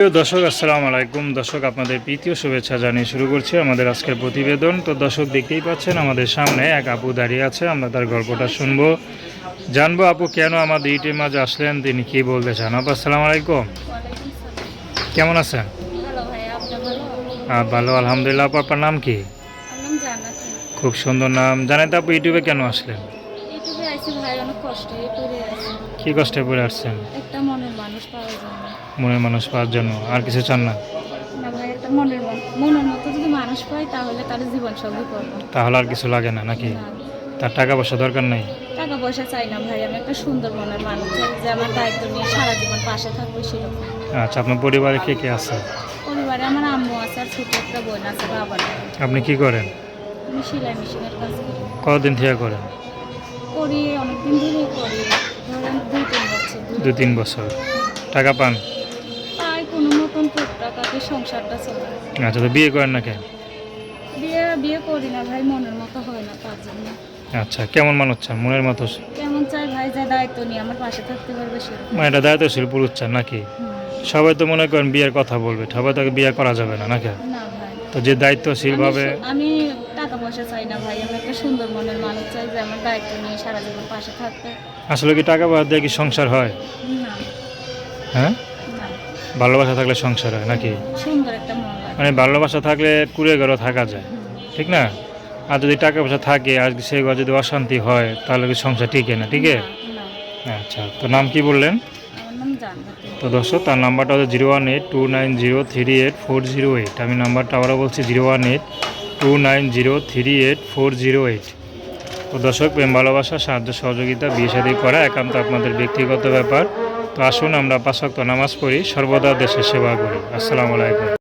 দর্শক আসসালামু আলাইকুম। দর্শক আপনাদের প্রীতীয় শুভেচ্ছা জানিয়ে শুরু করছি আমাদের আজকের প্রতিবেদন। তো দর্শক দেখতেই পাচ্ছেন আমাদের সামনে এক আপু দাঁড়িয়ে আছে। আমরা তার গল্পটা শুনব। জানব আপু কেন আমাদের ইউটিউব মাঝে আসলেন? তিনি কি বলতে চান? আপু আসসালামু আলাইকুম। কেমন আছেন? ভালো আলহামদুলিল্লাহ। আপু আপনার নাম কি? খুব সুন্দর নাম। জানেন তো আপু ইউটিউবে কেন আসলেন? ইউটিউবে ভাই অনেক কষ্টে পড়ে আছে কি কষ্টে পড়ে আসছেন? একটা মনের মানুষ পাওয়া যায় মনের মানুষ পাওয়ার জন্য আর কিছু চান না? না ভাই একটা মনের মন মনের মতো যদি মানুষ পাই তাহলে তার জীবন করব। তাহলে আর কিছু লাগে না নাকি? তার টাকা পয়সা দরকার নেই? টাকা পয়সা চাই না ভাই আমি একটা সুন্দর মনের মানুষ চাই যে আমার দায়িত্ব নিয়ে সারা জীবন পাশে থাকবে সেরকম। আচ্ছা আপনার পরিবারে কে কে আছে? পরিবারে আমার আম্মু আছে আর ছোট একটা বোন আছে বাবা আপনি কি করেন? আমি সেলাই মেশিনের কাজ করি। কতদিন থেকে করেন? করি অনেকদিন ধরেই করি ধরেন দুই তিন বছর দু তিন বছর। টাকা পান? তাই কোনো মতন সংসারটা চলে। আচ্ছা তো বিয়ে করেন না কেন? বিয়ে বিয়ে করি না ভাই মনের মতো হয় না তার জন্য। আচ্ছা কেমন মানুষ চান? মনের মতো? কেমন চাই ভাই যা দায়িত্ব নিয়ে আমার পাশে থাকতে পারবে সে। মানে এটা দায়িত্বশীল পুরুষ চান নাকি? সবাই তো মনে করেন বিয়ের কথা বলবে সবাই তাকে বিয়ে করা যাবে না নাকি? না ভাই। তো যে দায়িত্বশীলভাবে আমি সু- আমি টাকা পয়সা চাই না ভাই আমি একটা সুন্দর মনের মানুষ চাই যে আমার দায়িত্ব নিয়ে সারা জীবন পাশে থাকতে। আসলে কি টাকা পয়সা দিয়ে কি সংসার হয়? না। হ্যাঁ? ভালোবাসা থাকলে সংসার হয় নাকি? সুন্দর একটা মন মানে ভালোবাসা থাকলে কুড়ে ঘরও থাকা যায় ঠিক না? আর যদি টাকা পয়সা থাকে আর সে ঘর যদি অশান্তি হয় তাহলে কি সংসার টিকে না না, আচ্ছা তো নাম কি বললেন? তো দর্শক তার নাম্বারটা হচ্ছে zero one eight two nine zero three eight four zero eight. আমি নাম্বারটা আবারও বলছি zero one eight two nine zero three eight four zero eight তো দর্শক, প্রেম, ভালোবাসা, সাহায্য, সহযোগিতা, বিয়ে সাদী করা একান্ত আপনাদের ব্যক্তিগত ব্যাপার। তো আসুন আমরা পাশক্ত নামাজ পড়ি, সর্বদা দেশের সেবা করি। আসসালামু আলাইকুম।